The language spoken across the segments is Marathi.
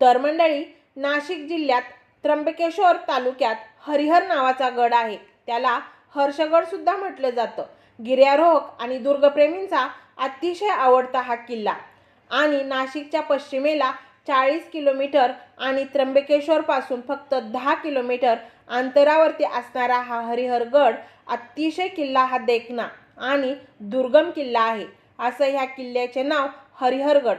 तर मंडळी नाशिक जिल्ह्यात त्र्यंबकेश्वर तालुक्यात हरिहर नावाचा गड आहे. त्याला हर्षगड सुद्धा म्हटलं जातं. गिर्यारोहक आणि दुर्गप्रेमींचा अतिशय आवडता हा किल्ला. आणि नाशिकच्या पश्चिमेला चाळीस किलोमीटर आणि त्र्यंबकेश्वरपासून फक्त दहा किलोमीटर अंतरावरती असणारा हा हरिहरगड अतिशय किल्ला हा देखना आणि दुर्गम किल्ला आहे. असं ह्या किल्ल्याचे नाव हरिहरगड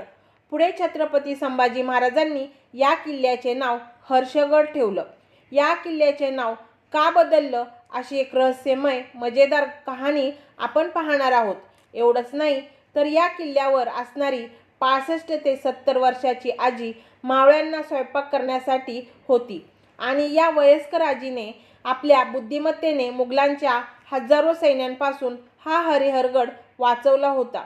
पुढे छत्रपती संभाजी महाराजांनी या किल्ल्याचे नाव हर्षगड ठेवलं. या किल्ल्याचे नाव का बदललं अशी एक रहस्यमय मजेदार कहाणी आपण पाहणार आहोत. एवढंच नाही तर या किल्ल्यावर असणारी पासष्ट ते सत्तर वर्षाची आजी मावळ्यांना स्वयंपाक करण्यासाठी होती आणि या वयस्कर आजीने आपल्या बुद्धिमत्तेने मुघलांच्या हजारो सैन्यांपासून हा हरिहरगड वाचवला होता.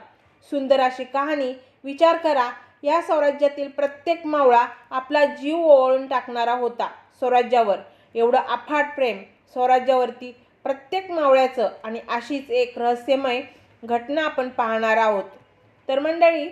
सुंदर अशी कहाणी विचार करा या स्वराज्यातील प्रत्येक मावळा आपला जीव ओवाळून टाकणारा होता स्वराज्यावर. एवढं अफाट प्रेम स्वराज्यावरती प्रत्येक मावळ्याचं आणि अशीच एक रहस्यमय घटना आपण पाहणार आहोत. तर मंडळी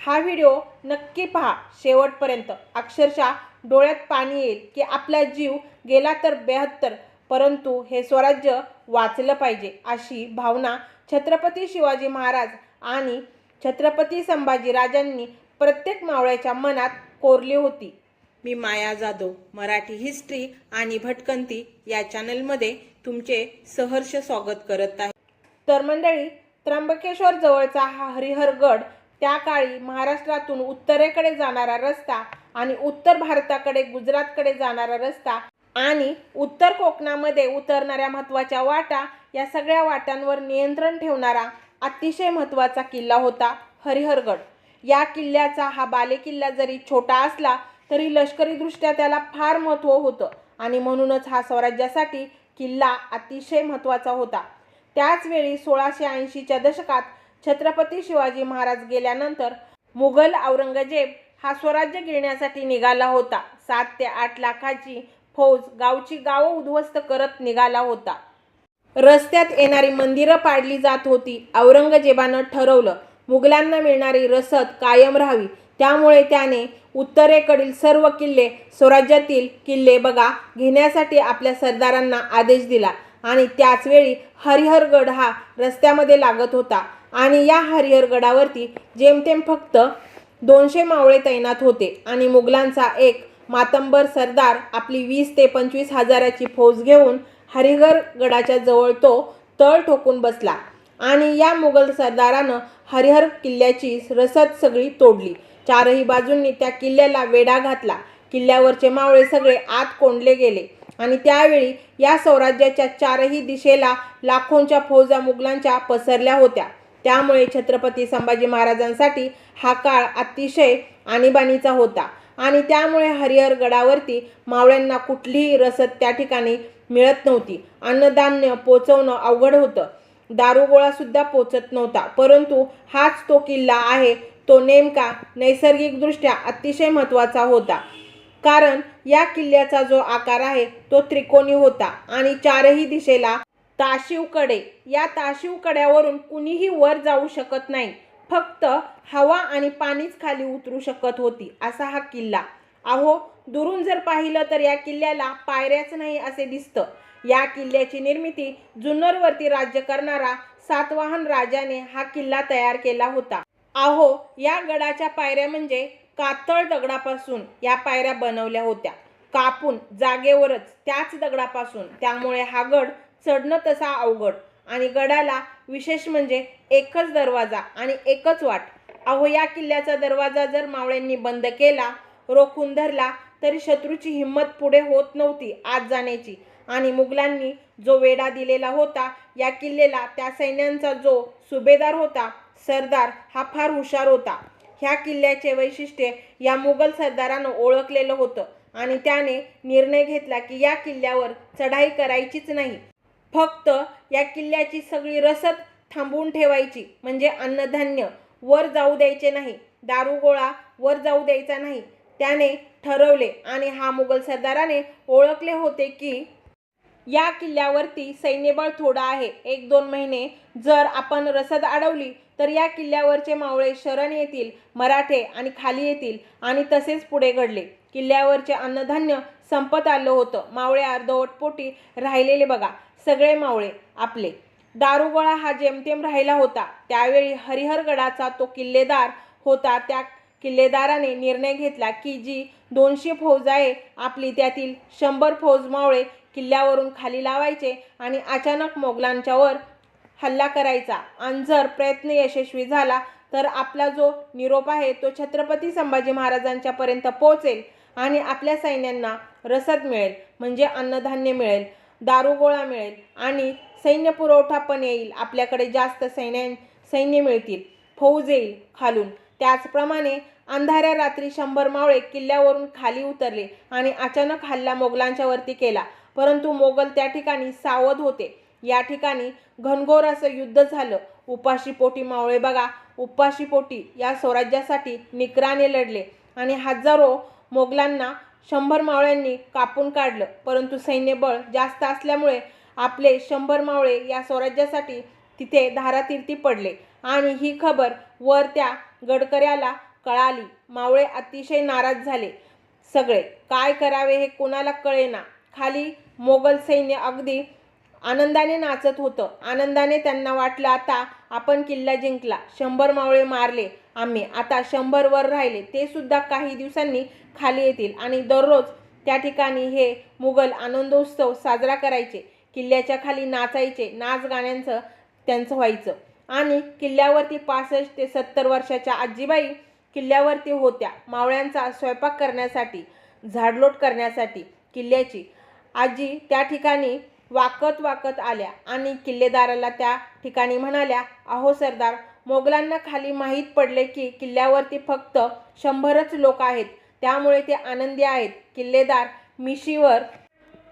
हा व्हिडिओ नक्की पहा. शेवटपर्यंत अक्षरशः डोळ्यात पाणी येईल की आपला जीव गेला तर बेहत्तर परंतु हे स्वराज्य वाचलं पाहिजे अशी भावना छत्रपती शिवाजी महाराज आणि छत्रपती संभाजी राजांनी प्रत्येक मावळ्याच्या मनात कोरली होती. मी माया जाधव मराठी हिस्ट्री आणि भटकंती या चॅनलमध्ये तुमचे सहर्ष स्वागत करत आहे. तर मंडळी त्र्यंबकेश्वर जवळचा हा हरिहरगड त्या काळी महाराष्ट्रातून उत्तरेकडे जाणारा रस्ता आणि उत्तर भारताकडे गुजरातकडे जाणारा रस्ता आणि उत्तर कोकणामध्ये उतरणाऱ्या महत्त्वाच्या वाटा या सगळ्या वाटांवर नियंत्रण ठेवणारा अतिशय महत्त्वाचा किल्ला होता हरिहरगड या किल्ल्याचा हा बालेकिल्ला जरी छोटा असला तरी लष्करीदृष्ट्या त्याला फार महत्त्व होतं. आणि म्हणूनच हा स्वराज्यासाठी किल्ला अतिशय महत्त्वाचा होता. त्याचवेळी सोळाशे ऐंशीच्या दशकात छत्रपती शिवाजी महाराज गेल्यानंतर मुघल औरंगजेब हा स्वराज्य गिरण्यासाठी निघाला होता. सात ते आठ लाखाची फौज गावची गावं उद्ध्वस्त करत निघाला होता. रस्त्यात येणारी मंदिरं पाडली जात होती. औरंगजेबानं ठरवलं मुघलांना मिळणारी रसद कायम राहावी. त्यामुळे त्याने उत्तरेकडील सर्व किल्ले स्वराज्यातील किल्ले बघा घेण्यासाठी आपल्या सरदारांना आदेश दिला. आणि त्याचवेळी हरिहरगड हा रस्त्यामध्ये लागत होता. आणि या हरिहरगडावरती जेमतेम फक्त दोनशे मावळे तैनात होते. आणि मुघलांचा एक मातंबर सरदार आपली वीस ते पंचवीस हजाराची फौज घेऊन हरिहरगडाच्या जवळ तो तळ ठोकून बसला. आणि या मुघल सरदारानं हरिहर किल्ल्याची रसद सगळी तोडली. चारही बाजूंनी त्या किल्ल्याला वेढा घातला. किल्ल्यावरचे मावळे सगळे आत कोंडले गेले. आणि त्यावेळी या स्वराज्याच्या चारही दिशेला लाखोंच्या फौजा मुघलांच्या पसरल्या होत्या. त्यामुळे छत्रपती संभाजी महाराजांसाठी हा काळ अतिशय आणीबाणीचा होता. आणि त्यामुळे हरिहरगडावरती मावळ्यांना कुठलीही रसद त्या ठिकाणी मिळत नव्हती. अन्नधान्य पोचवणं अवघड होतं. दारुगोळासुद्धा पोचत नव्हता. परंतु हाच तो किल्ला आहे तो नेमका नैसर्गिकदृष्ट्या अतिशय महत्त्वाचा होता. कारण या किल्ल्याचा जो आकार आहे तो त्रिकोणी होता आणि चारही दिशेला ताशिवकडे या ताशिवकड्यावरून कुणीही वर जाऊ शकत नाही. फक्त हवा आणि पाणीच खाली उतरू शकत होती असा हा किल्ला. अहो दुरून जर पाहिलं तर या किल्ल्याला पायऱ्याच नाही असे दिसतं. या किल्ल्याची निर्मिती जुन्नरवरती राज्य करणारा सातवाहन राजाने हा किल्ला तयार केला होता. अहो या गडाच्या पायऱ्या म्हणजे कातळ दगडापासून या पायऱ्या बनवल्या होत्या. कापून जागेवरच त्याच दगडापासून. त्यामुळे हा गड चढणं तसा अवघड आणि गडाला विशेष म्हणजे एकच दरवाजा आणि एकच वाट. अहो या किल्ल्याचा दरवाजा जर मावळ्यांनी बंद केला रोखून धरला तरी शत्रूची हिंमत पुढे होत नव्हती आत जाण्याची. आणि मुघलांनी जो वेढा दिलेला होता या किल्ल्याला त्या सैन्यांचा जो सुभेदार होता सरदार हा फार हुशार होता. ह्या किल्ल्याचे वैशिष्ट्य या मुघल सरदारानं ओळखलेलं होतं आणि त्याने निर्णय घेतला की या किल्ल्यावर चढाई करायचीच नाही. फक्त या किल्ल्याची सगळी रसद थांबवून ठेवायची म्हणजे अन्नधान्य. वर जाऊ द्यायचे नाही. दारुगोळा वर जाऊ द्यायचा नाही. त्याने ठरवले आणि हा मुघल सरदाराने ओळखले होते की या किल्ल्यावरती सैन्यबळ थोडं आहे. एक दोन महिने जर आपण रसद अडवली तर या किल्ल्यावरचे मावळे शरण येतील मराठे आणि खाली येतील आणि तसेच पुढे घडले. किल्ल्यावरचे अन्नधान्य संपत आलं होतं. मावळे अर्धवटपोटी राहिलेले बघा सगळे मावळे आपले. दारुगोळा हा जेमतेम राहिला होता त्यावेळी हरिहरगडाचा तो किल्लेदार होता त्या किल्लेदाराने निर्णय घेतला की जी दोनशे फौज आहे आपली त्यातील शंभर फौज मावळे किल्ल्यावरून खाली लावायचे आणि अचानक मोगलांच्यावर हल्ला करायचा. आणि जर प्रयत्न यशस्वी झाला तर आपला जो निरोप आहे तो छत्रपती संभाजी महाराजांच्या पर्यंत पोहोचेल आणि आपल्या सैन्यांना रसद मिळेल म्हणजे अन्नधान्य मिळेल दारुगोळा मिळेल आणि सैन्य पुरवठा पण येईल. आपल्याकडे जास्त सैन्य सैन्य मिळतील. फौज येईल खालून. त्याचप्रमाणे अंधाऱ्या रात्री शंभर मावळे किल्ल्यावरून खाली उतरले आणि अचानक हल्ला मोगलांच्या वरती केला. परंतु मोगल त्या ठिकाणी सावध होते. या ठिकाणी घनघोर असं युद्ध झालं. उपाशीपोटी मावळे बघा. उपाशीपोटी या स्वराज्यासाठी निकराने लढले आणि हजारो मोगलांना शंभर मावळ्यांनी कापून काढलं. परंतु सैन्यबळ जास्त असल्यामुळे आपले शंभर मावळे या स्वराज्यासाठी तिथे धारातीर्थी पडले. आणि ही खबर वर त्या गडकऱ्याला कळाली. मावळे अतिशय नाराज झाले. सगळे काय करावे हे कोणाला कळेना. खाली मोगल सैन्य अगदी आनंदाने नाचत होतं. आनंदाने त्यांना वाटलं आता आपण किल्ला जिंकला. शंभर मावळे मारले आम्ही. आता शंभर वर राहिले. ते सुद्धा काही दिवसांनी खाली येतील. आणि दररोज त्या ठिकाणी हे मुघल आनंदोत्सव साजरा करायचे. किल्ल्याच्या खाली नाचायचे. नाच गाण्यांचं त्यांचं व्हायचं. आणि किल्ल्यावरती पासष्ट ते सत्तर वर्षाच्या आजीबाई किल्ल्यावरती होत्या. मावळ्यांचा स्वयंपाक करण्यासाठी झाडलोट करण्यासाठी किल्ल्याची आजी त्या ठिकाणी वाकत वाकत आल्या आणि किल्लेदाराला त्या ठिकाणी म्हणाल्या अहो सरदार मोगलांना खाली माहीत पडले की किल्ल्यावरती फक्त शंभरच लोक आहेत. त्यामुळे ते आनंदी आहेत. किल्लेदार मिशीवर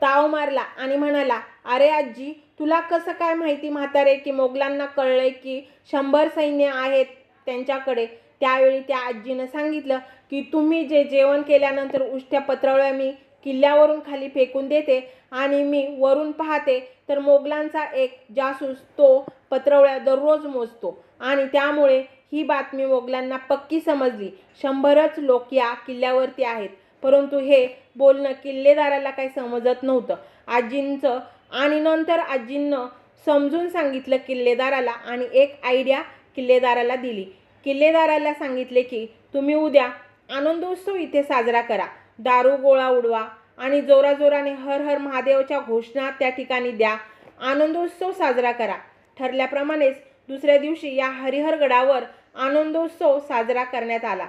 ताव मारला आणि म्हणाला अरे आजी तुला कसं काय माहिती म्हातारे की मोगलांना कळलंय की शंभर सैन्य आहेत त्यांच्याकडे? त्यावेळी त्या आजीनं सांगितलं की तुम्ही जे जेवण केल्यानंतर उष्ट्या पत्रवळ्या मी किल्ल्यावरून खाली फेकून देते आणि मी वरून पाहते तर मोगलांचा एक जासूस तो पत्रवळ्या दररोज मोजतो. आणि त्यामुळे ही बातमी मोगलांना पक्की समजली. शंभरच लोक या किल्ल्यावरती आहेत. परंतु हे बोलणं किल्लेदाराला काही समजत नव्हतं. आजींचं आणि नंतर आजींनं समजून सांगितलं किल्लेदाराला आणि एक आयडिया किल्लेदाराला दिली. किल्लेदाराला सांगितले की तुम्ही उद्या आनंदोत्सव इथे साजरा करा. दारू गोळा उडवा आणि जोराजोराने हर हर महादेवच्या घोषणा त्या ठिकाणी द्या. आनंदोत्सव साजरा करा. ठरल्याप्रमाणेच दुसऱ्या दिवशी या हरिहरगडावर आनंदोत्सव साजरा करण्यात आला.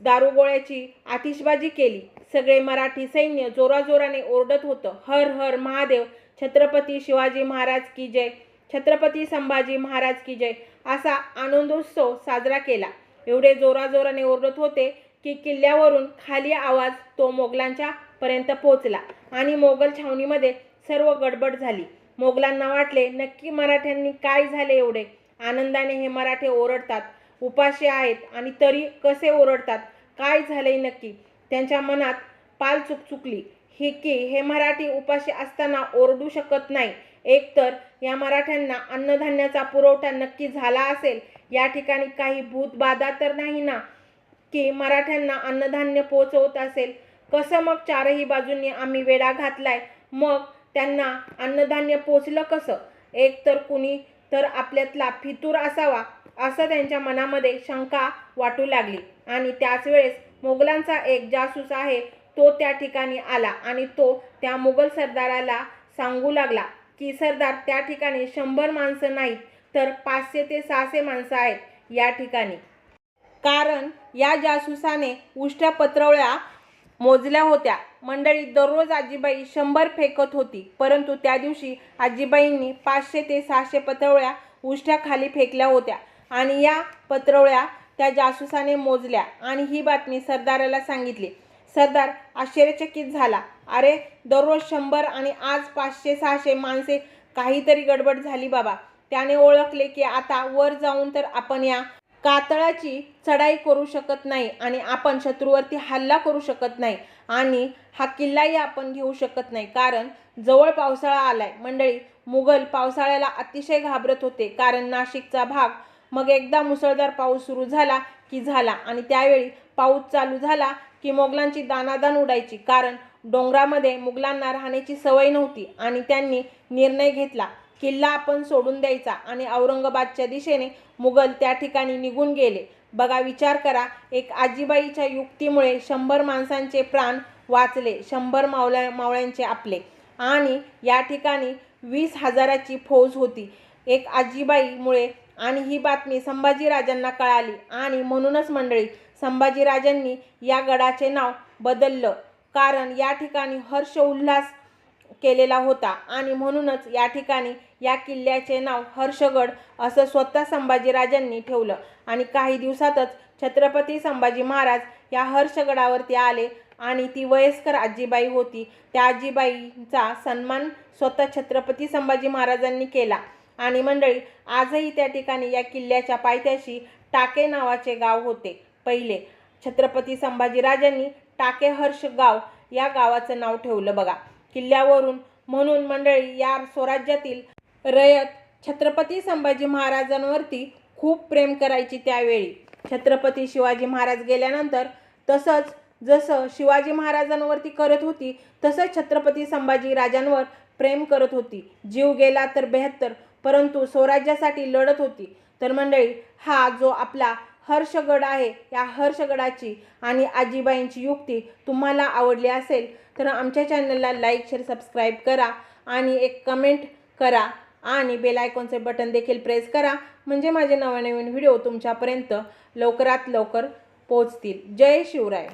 दारुगोळ्याची आतिषबाजी केली. सगळे मराठी सैन्य जोराजोराने ओरडत होतं हर हर महादेव छत्रपती शिवाजी महाराज की जय छत्रपती संभाजी महाराज की जय असा आनंदोत्सव साजरा केला. एवढे जोराजोराने ओरडत होते की किल्ल्यावरून खाली आवाज तो मोगलांच्या पर्यंत पोहोचला आणि मोगल छावणीमध्ये सर्व गडबड झाली. मोगलांना वाटले नक्की मराठ्यांनी काय झाले एवढे? आनंदाने हे मराठे ओरडतात उपाशी आहेत आणि तरी कसे ओरडतात? काय झाले नक्की? त्यांच्या मनात पाल चुकचुकली. हिकी हे की हे मराठी उपाशी असताना ओरडू शकत नाही. एकतर या मराठ्यांना अन्नधान्याचा पुरवठा नक्की झाला असेल या ठिकाणी काही भूतबाधा तर नाही ना? की मराठ्यांना अन्नधान्य पोचवत असेल. कसं मग चारही बाजूंनी आम्ही वेढा घातलाय? मग त्यांना अन्नधान्य पोचलं कसं? एक तर कुणी तर आपल्यातला फितूर असावा असं त्यांच्या मनामध्ये शंका वाटू लागली. आणि त्याच वेळेस मोगलांचा एक जासूस आहे तो त्या ठिकाणी आला आणि तो त्या मुघल सरदाराला सांगू लागला की सरदार त्या ठिकाणी शंभर माणसं नाहीत तर पाचशे ते सहाशे माणसं आहेत या ठिकाणी. कारण या जासूसाने उष्ट्या पत्रवळ्या मोजल्या होत्या. मंडळी दररोज आजीबाई शंभर फेकत होती परंतु त्या दिवशी आजीबाईंनी पाचशे ते सहाशे पत्रवळ्या उष्ट्या खाली फेकल्या होत्या आणि या पत्रवळ्या त्या जासूसाने मोजल्या आणि ही बातमी सरदाराला सांगितली. सरदार आश्चर्यचकित झाला. अरे दररोज शंभर आणि आज पाचशे सहाशे माणसे काहीतरी गडबड झाली बाबा. त्याने ओळखले की आता वर जाऊन तर आपण या कातळाची चढाई करू शकत नाही आणि आपण शत्रूवरती हल्ला करू शकत नाही आणि हा किल्लाही आपण घेऊ शकत नाही. कारण जवळ पावसाळा आलाय. मंडळी मुघल पावसाळ्याला अतिशय घाबरत होते. कारण नाशिकचा भाग मग एकदा मुसळधार पाऊस सुरू झाला की झाला आणि त्यावेळी पाऊस चालू झाला की मोगलांची दानादान उडायची. कारण डोंगरामध्ये मुघलांना राहण्याची सवय नव्हती आणि त्यांनी निर्णय घेतला किल्ला आपण सोडून द्यायचा आणि औरंगाबादच्या दिशेने मुघल त्या ठिकाणी निघून गेले. बघा विचार करा एक आजीबाईच्या युक्तीमुळे शंभर माणसांचे प्राण वाचले शंभर मावळ्या मावळ्यांचे आपले. आणि या ठिकाणी वीस हजाराची फौज होती. एक आजीबाईमुळे आणि ही बातमी संभाजीराजांना कळाली. आणि म्हणूनच मंडळी संभाजीराजांनी या गडाचे नाव बदललं. कारण या ठिकाणी हर्ष उल्हास केलेला होता. आणि म्हणूनच या ठिकाणी या किल्ल्याचे नाव हर्षगड असं स्वतः संभाजीराजांनी ठेवलं. आणि काही दिवसातच छत्रपती संभाजी महाराज या हर्षगडावरती आले आणि ती वयस्कर आजीबाई होती. त्या आजीबाईंचा सन्मान स्वतः छत्रपती संभाजी महाराजांनी केला. आणि मंडळी आजही त्या ठिकाणी या किल्ल्याच्या पायथ्याशी टाके नावाचे गाव होते. पहिले छत्रपती संभाजीराजांनी टाके हर्ष गाव या गावाचं नाव ठेवलं बघा. किल्ल्यावरून म्हणून मंडळी या स्वराज्यातील रयत छत्रपती संभाजी महाराजांवरती खूप प्रेम करायची त्यावेळी. छत्रपती शिवाजी महाराज गेल्यानंतर तसंच जसं शिवाजी महाराजांवरती करत होती तसंच छत्रपती संभाजी राजांवर प्रेम करत होती. जीव गेला तर बेहत्तर परंतु स्वराज्यासाठी लढत होती. तर मंडळी हा जो आपला हर्षगड आहे या हर्षगडाची आणि आजीबाईंची युक्ती तुम्हाला आवडली असेल तर आमच्या चॅनलला लाईक शेअर सबस्क्राईब करा आणि एक कमेंट करा आणि बेल आयकॉनचे बटन देखील प्रेस करा. म्हणजे माझे नवनवीन व्हिडिओ तुमच्यापर्यंत लवकरात लवकर पोहोचतील. जय शिवराय.